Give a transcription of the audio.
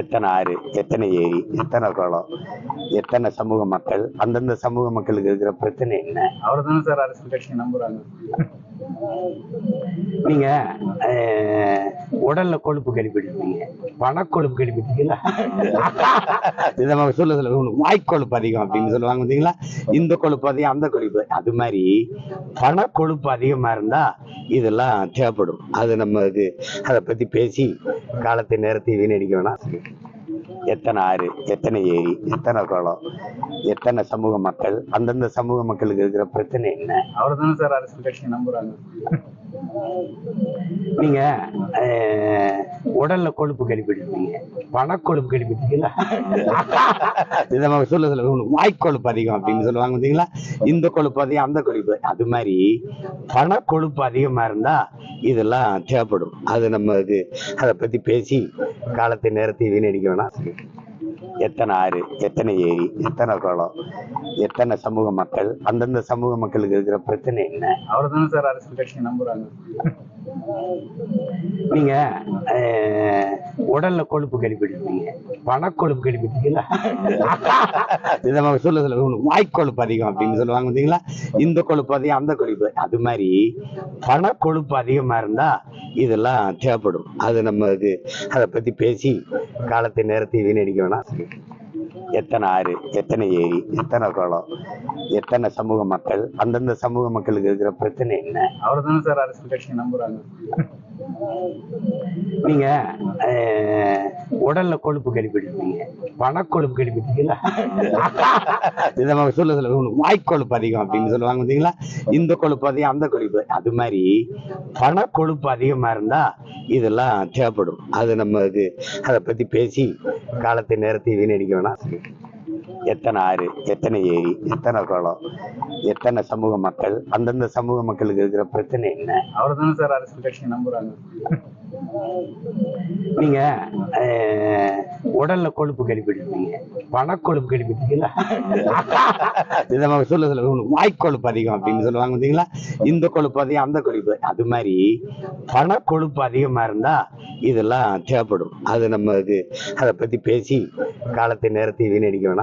எத்தனை ஆறு எத்தனை ஏரி எத்தனை குளம் எத்தனை சமூக மக்கள் அந்தந்த சமூக மக்களுக்கு இருக்கிற பிரச்சனை என்ன? அவர் தானே சார் அரசியல் கட்சி நம்புறாங்க. நீங்க உடல்ல கொழுப்பு கழிப்பிடுவீங்க பணக்கொழுப்பு கழிப்பிட்டீங்களா இதை நம்ம சொல்ல சொல்ல வாய்க்கொழுப்பு அதிகம் அப்படின்னு சொல்லுவாங்க பார்த்தீங்களா? இந்த கொழுப்பு அதிகம் அந்த கொழுப்பு அது மாதிரி பணக்கொழுப்பு அதிகமா இருந்தா இதெல்லாம் தேவைப்படும். அது நம்ம இது அதை பத்தி பேசி காலத்தை நேரத்தை வீணடிக்க வேணாம். எத்தனை ஆறு எத்தனை ஏரி எத்தனை குளம் எத்தனை சமூக மக்கள் அந்தந்த சமூக மக்களுக்கு இருக்கிற பிரச்சனை என்ன? அவர் தானே சார் அரசியல் கட்சி நம்புறாங்க. நீங்க உடல்ல கொழுப்பு கழிப்பிடுவீங்க பணக்கொழுப்பு கழிப்பிட்டீங்களா இதை நம்ம சொல்ல சொல்ல உங்களுக்கு வாய்க்கொழுப்பு அதிகம் அப்படின்னு சொல்லுவாங்க பார்த்தீங்களா? இந்த கொழுப்பு அதிகம் அந்த கொழுப்பு. அது மாதிரி பணக்கொழுப்பு அதிகமா இருந்தா இதெல்லாம் தேவைப்படும். அது நம்ம இது அதை பத்தி பேசி காலத்தை நேரத்தை வீணடிக்க வேணாம். எத்தனை ஆறு எத்தனை ஏரி எத்தனை குளம் எத்தனை சமூக மக்கள் அந்தந்த சமூக மக்களுக்கு இருக்கிற பிரச்சனை என்ன? அவர் தானே சார் அரசியல் கட்சி நம்புறாங்க. நீங்க உடல்ல கொழுப்பு கழிப்பிடுவீங்க பணக்கொழுப்பு கழிப்பிட்டீங்களா இதை நம்ம சொல்ல சொல்ல வாய்க்கொழுப்பு அதிகம் அப்படின்னு சொல்லுவாங்க பார்த்தீங்களா இந்த கொழுப்பு அதிகம் அந்த கொழுப்பு. அது மாதிரி பணக்கொழுப்பு அதிகமா இருந்தா இதெல்லாம் தேவைப்படும். அது நம்ம இது அதை பத்தி பேசி காலத்தை நேரத்தை வீணடிக்க வேணாம். எத்தனை ஆறு எத்தனை ஏரி எத்தனை குளம் எத்தனை சமூக மக்கள் அந்தந்த சமூக மக்களுக்கு இருக்கிற பிரச்சனை என்ன? அவர் தானே சார் அரசியல் கட்சி நம்புறாங்க. நீங்க உடல்ல கொழுப்பு கழிப்பிடுவீங்க பணக்கொழுப்பு கழிப்பிட்டீங்களா இதை சொல்ல சொல்ல உங்களுக்கு வாய்க்கொழுப்பு அதிகம் அப்படின்னு சொல்லுவாங்க பார்த்தீங்களா? இந்த கொழுப்பு அதிகம் அந்த கொழுப்பு அது மாதிரி பணக்கொழுப்பு அதிகமா இருந்தா இதெல்லாம் தேவைப்படும். அது நம்ம இது அதை பத்தி பேசி காலத்தை நேரத்தை வீணடிக்க வேணாம். எத்தனை ஆறு எத்தனை ஏரி எத்தனை குளம் எத்தனை சமூக மக்கள் அந்தந்த சமூக மக்களுக்கு இருக்கிற பிரச்சனை என்ன? அவர் தானே சார் அரசியல் கட்சி நம்புறாங்க? நீங்க உடல்ல கொழுப்பு கழிப்பிடுவீங்க பணக்கொழுப்பு கழிப்பிட்டீங்களா இதை சொல்ல சொல்ல உங்களுக்கு வாய்க்கொழுப்பு அதிகம் அப்படின்னு சொல்லுவாங்க பார்த்தீங்களா இந்த கொழுப்பு அதிகம் அந்த கொழுப்பு. அது மாதிரி பணக்கொழுப்பு அதிகமா இருந்தா இதெல்லாம் தேவைப்படும். அது நம்ம அது அதை பத்தி பேசி காலத்தை நேரத்தை வீணடிக்க வேணாம்.